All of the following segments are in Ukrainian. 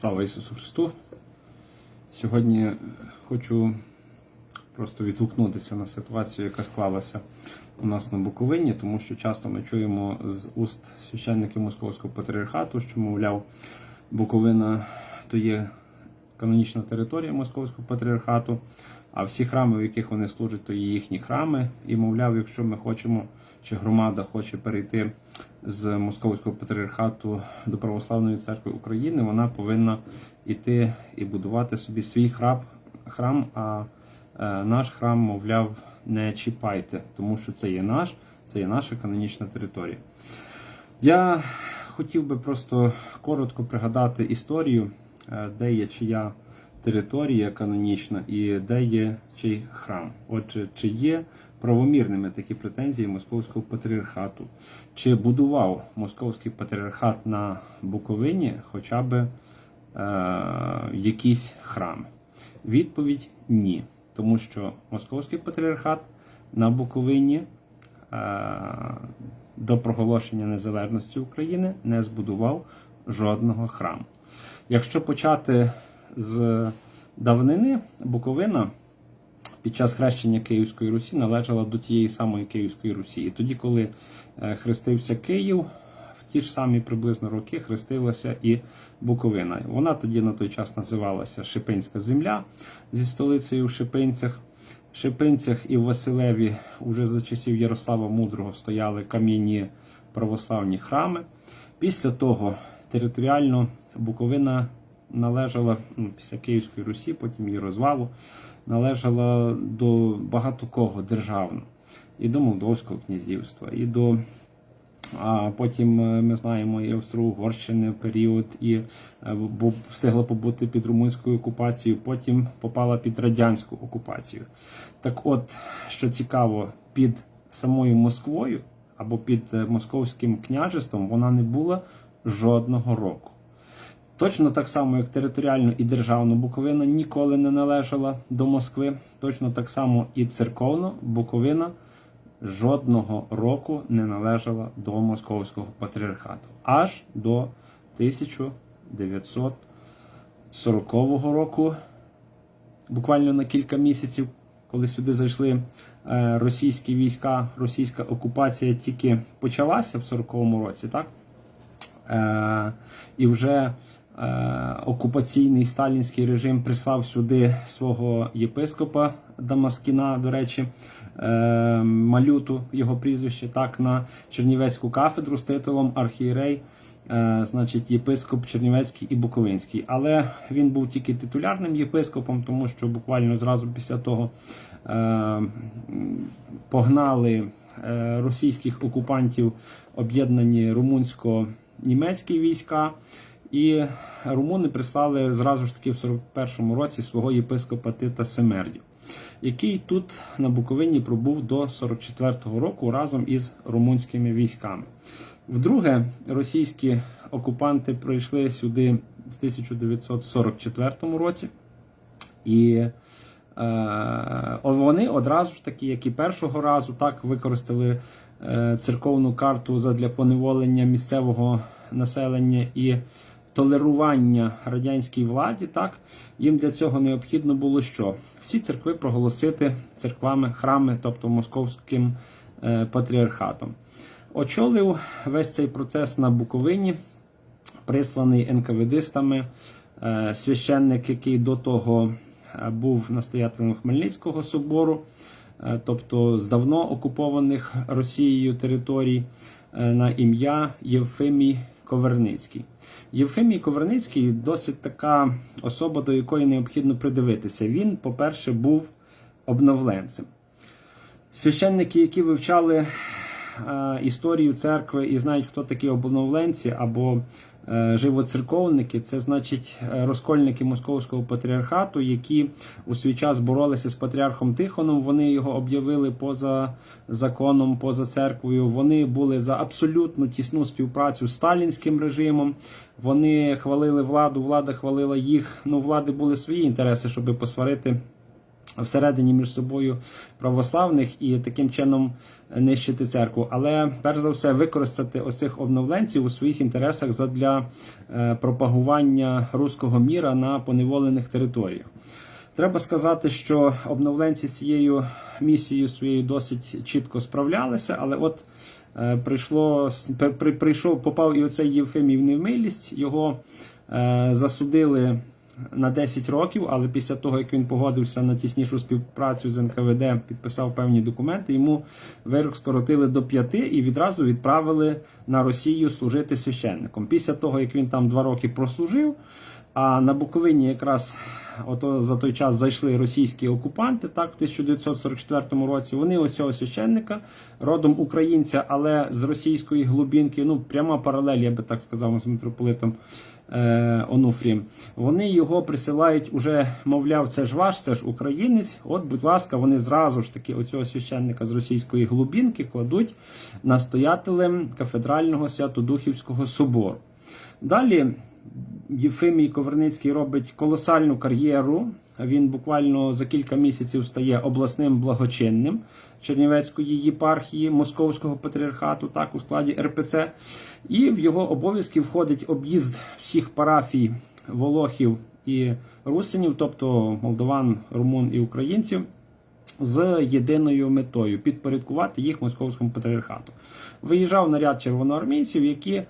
Слава Ісусу Христу! Сьогодні хочу просто відгукнутися на ситуацію, яка склалася у нас на Буковині, тому що часто ми чуємо з уст священників Московського патріархату, що, мовляв, Буковина то є канонічна територія Московського патріархату, а всі храми, в яких вони служать, то є їхні храми. І, мовляв, якщо ми хочемо, чи громада хоче перейти з Московського патріархату до Православної церкви України, вона повинна йти і будувати собі свій храм, храм а е, наш храм, мовляв, не чіпайте, тому що це є наш, це є наша канонічна територія. Я хотів би просто коротко пригадати історію, е, де є чия територія канонічна і де є чий храм. Отже, чи є правомірними такі претензії Московського патріархату? Чи будував Московський патріархат на Буковині хоча б е, якийсь храм? Відповідь ні. Тому що Московський патріархат на Буковині е, до проголошення незалежності України не збудував жодного храму. Якщо почати з давнини, Буковина під час хрещення Київської Русі належала до тієї самої Київської Русі. І тоді, коли е, хрестився Київ, в ті ж самі приблизно роки хрестилася і Буковина. Вона тоді на той час називалася Шипинська земля зі столицею в Шипинцях. В Шипинцях і в Василеві уже за часів Ярослава Мудрого стояли кам'яні православні храми. Після того територіально Буковина належала ну, після Київської Русі, потім її розвалу, належала до багато кого державно. І до Молдовського князівства, і до а потім е, ми знаємо і Австро-Угорщини період, і е, бо встигла побути під румунською окупацією, потім попала під радянську окупацію. Так от, що цікаво, під самою Москвою або під е, Московським княжеством вона не була жодного року. Точно так само, як територіально і державно Буковина ніколи не належала до Москви. Точно так само і церковно Буковина жодного року не належала до Московського патріархату. Аж до 1940 року, буквально на кілька місяців, коли сюди зайшли е, російські війська, російська окупація тільки почалася в 40-му році, так? Е, І вже окупаційний сталінський режим прислав сюди свого єпископа Дамаскіна, до речі, е, малюту його прізвище, так, на Чернівецьку кафедру з титулом архієрей, е, значить, єпископ Чернівецький і Буковинський. Але він був тільки титулярним єпископом, тому що буквально зразу після того е, погнали е, російських окупантів об'єднані румунсько-німецькі війська. І румуни прислали зразу ж таки в 41-му році свого єпископа Тита Семердів, який тут на Буковині пробув до 44-го року разом із румунськими військами. Вдруге, російські окупанти прийшли сюди в 1944 році, і е, вони одразу ж таки, як і першого разу, так використали е, церковну карту задля поневолення місцевого населення і толерування радянській владі, так їм для цього необхідно було що? Всі церкви проголосити церквами, храми, тобто московським е, патріархатом. Очолив весь цей процес на Буковині, присланий НКВДистами, е, священник, який до того е, був настоятелем Хмельницького собору, е, тобто з давно окупованих Росією територій, е, на ім'я Євфимій Коверницький. Євфимій Коверницький досить така особа, до якої необхідно придивитися. Він, по-перше, був обновленцем. Священники, які вивчали е, історію церкви і знають, хто такі обновленці або живоцерковники, це значить е, розкольники Московського патріархату, які у свій час боролися з патріархом Тихоном. Вони його об'явили поза законом, поза церквою. Вони були за абсолютно тісну співпрацю з сталінським режимом. Вони хвалили владу, влада хвалила їх. Ну, влади були свої інтереси, щоб посварити всередині між собою православних і таким чином нищити церкву. Але перш за все використати оцих обновленців у своїх інтересах задля е, пропагування руського міра на поневолених територіях. Треба сказати, що обновленці цією місією своєю досить чітко справлялися, але от е, прийшло при- при- прийшов, попав і оцей Євфимів невмилість. Його е, засудили на 10 років, але після того, як він погодився на тіснішу співпрацю з НКВД, підписав певні документи, йому вирок скоротили до 5 і відразу відправили на Росію служити священником. Після того, як він там 2 роки прослужив, а на Буковині якраз ото за той час зайшли російські окупанти, так, в 1944 році. Вони оцього священника, родом українця, але з російської глубинки, ну пряма паралель, я би так сказав, з митрополитом е, Онуфрієм. Вони його присилають уже, мовляв, це ж ваш, це ж українець. От, будь ласка, вони зразу ж таки оцього священника з російської глубинки кладуть настоятелем кафедрального Святодухівського собору. Далі Єфимій Коверницький робить колосальну кар'єру. Він буквально за кілька місяців стає обласним благочинним Чернівецької єпархії Московського патріархату, так у складі РПЦ. І в його обов'язки входить об'їзд всіх парафій волохів і русинів, тобто молдован, румун і українців. З єдиною метою підпорядкувати їх московському патріархату. Виїжджав наряд червоноармійців, які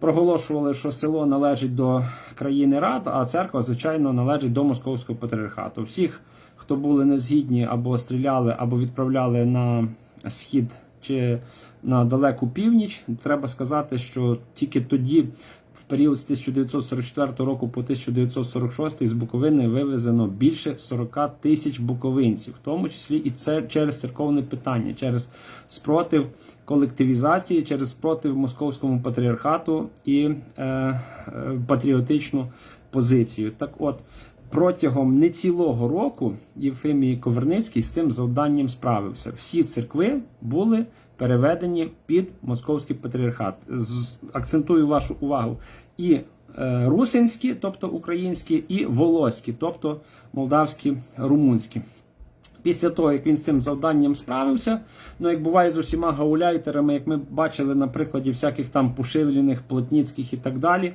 проголошували, що село належить до країни Рад, а церква, звичайно, належить до московського патріархату. Всіх, хто були незгідні або стріляли, або відправляли на схід чи на далеку північ, треба сказати, що тільки тоді. Період з 1944 року по 1946 з Буковини вивезено більше 40 тисяч буковинців, в тому числі і це через церковне питання, через спротив колективізації, через спротив московському патріархату і е, е, патріотичну позицію. Так от. Протягом не цілого року Євфимій Коверницький з цим завданням справився. Всі церкви були переведені під московський патріархат. Акцентую вашу увагу і е, русинські, тобто українські, і волоські, тобто молдавські, румунські. Після того, як він з цим завданням справився, ну як буває з усіма гауляйтерами, як ми бачили на прикладі всяких там пошивлених, плотніцьких і так далі,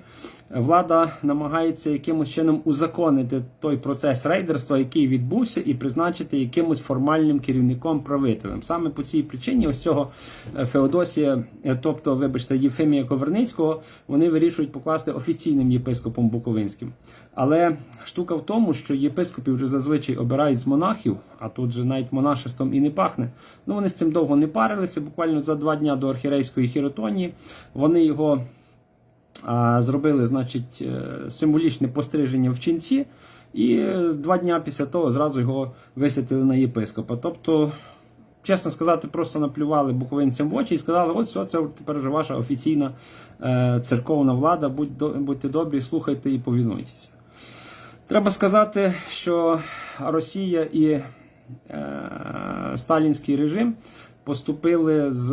влада намагається якимось чином узаконити той процес рейдерства, який відбувся, і призначити якимось формальним керівником правителем. Саме по цій причині ось цього е, Феодосія, е, тобто, вибачте, Єфимія Коверницького, вони вирішують покласти офіційним єпископом Буковинським. Але штука в тому, що єпископів вже зазвичай обирають з монахів, а тут же навіть монашеством і не пахне. Ну вони з цим довго не парилися. Буквально за два дня до архірейської хіротонії вони його а, зробили, значить, е, символічне постриження в ченці, і два дня після того зразу його висвятили на єпископа. Тобто, чесно сказати, просто наплювали буковинцям в очі і сказали: от все, це тепер вже ваша офіційна е, церковна влада. Будь, до- будьте добрі, слухайте і повінуйтеся. Треба сказати, що Росія і сталінський режим поступили з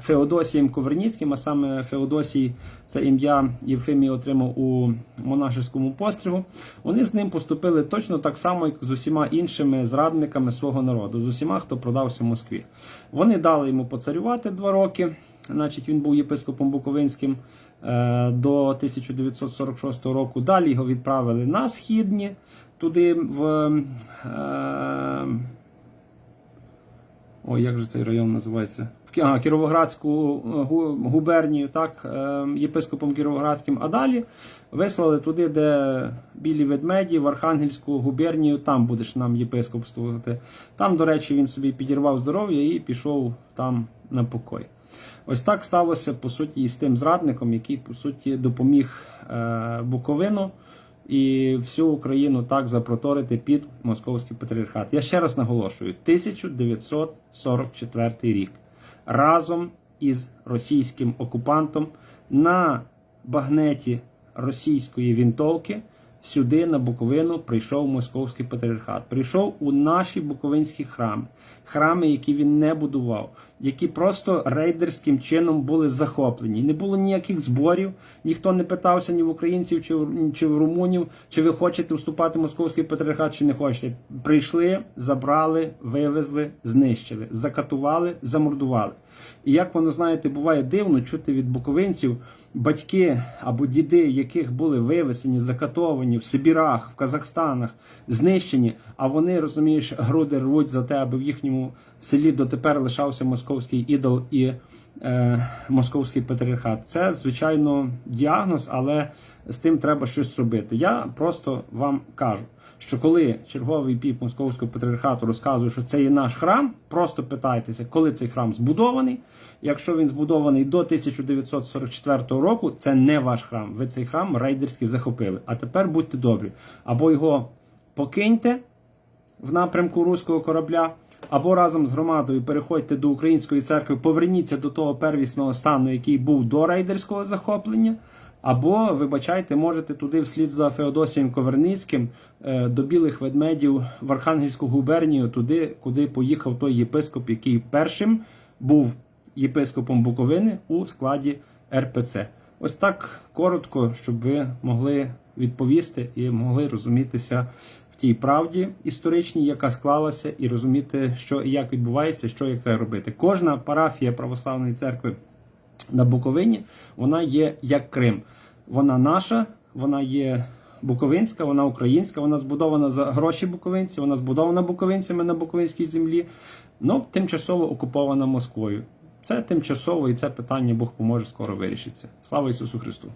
Феодосієм Коверніцьким, а саме Феодосій, це ім'я Євфимій отримав у монашеському постригу. Вони з ним поступили точно так само, як з усіма іншими зрадниками свого народу, з усіма, хто продався Москві. Вони дали йому поцарювати два роки. Значить, він був єпископом Буковинським е, до 1946 року. Далі його відправили на східні, туди в. Е, Ой, як же цей район називається? В Кіровоградську е, губернію, так, е, єпископом Кіровоградським, а далі вислали туди, де білі ведмеді, в Архангельську губернію, там будеш нам єпископствувати. Там, до речі, він собі підірвав здоров'я і пішов там на покой. Ось так сталося по суті і з тим зрадником, який по суті допоміг Буковину і всю Україну так запроторити під московський патріархат. Я ще раз наголошую: 1944 рік разом із російським окупантом на багнеті російської вінтовки сюди, на Буковину, прийшов московський патріархат. Прийшов у наші буковинські храми, храми, які він не будував, які просто рейдерським чином були захоплені. Не було ніяких зборів, ніхто не питався ні в українців, чи в, чи в румунів, чи ви хочете вступати в московський патріархат, чи не хочете. Прийшли, забрали, вивезли, знищили, закатували, замордували. І як воно знаєте, буває дивно чути від буковинців батьки або діди, яких були вивезені, закатовані в Сибірах, в Казахстанах, знищені, а вони, розумієш, груди рвуть за те, аби в їхньому селі дотепер лишався московський ідол і е, московський патріархат. Це, звичайно, діагноз, але з тим треба щось робити. Я просто вам кажу. Що коли черговий піп московського патріархату розказує, що це є наш храм, просто питайтеся, коли цей храм збудований. Якщо він збудований до 1944 року, це не ваш храм. Ви цей храм рейдерськи захопили. А тепер будьте добрі. Або його покиньте в напрямку руського корабля, або разом з громадою переходьте до української церкви, поверніться до того первісного стану, який був до рейдерського захоплення. Або, вибачайте, можете туди вслід за Феодосієм Коверницьким е, до білих ведмедів в Архангельську губернію, туди, куди поїхав той єпископ, який першим був єпископом Буковини у складі РПЦ. Ось так коротко, щоб ви могли відповісти і могли розумітися в тій правді історичній, яка склалася, і розуміти, що і як відбувається, що як треба робити. Кожна парафія православної церкви на Буковині, вона є як Крим. Вона наша, вона є буковинська, вона українська, вона збудована за гроші буковинців, вона збудована буковинцями на буковинській землі, ну тимчасово окупована Москвою. Це тимчасово і це питання Бог поможе скоро вирішиться. Слава Ісусу Христу!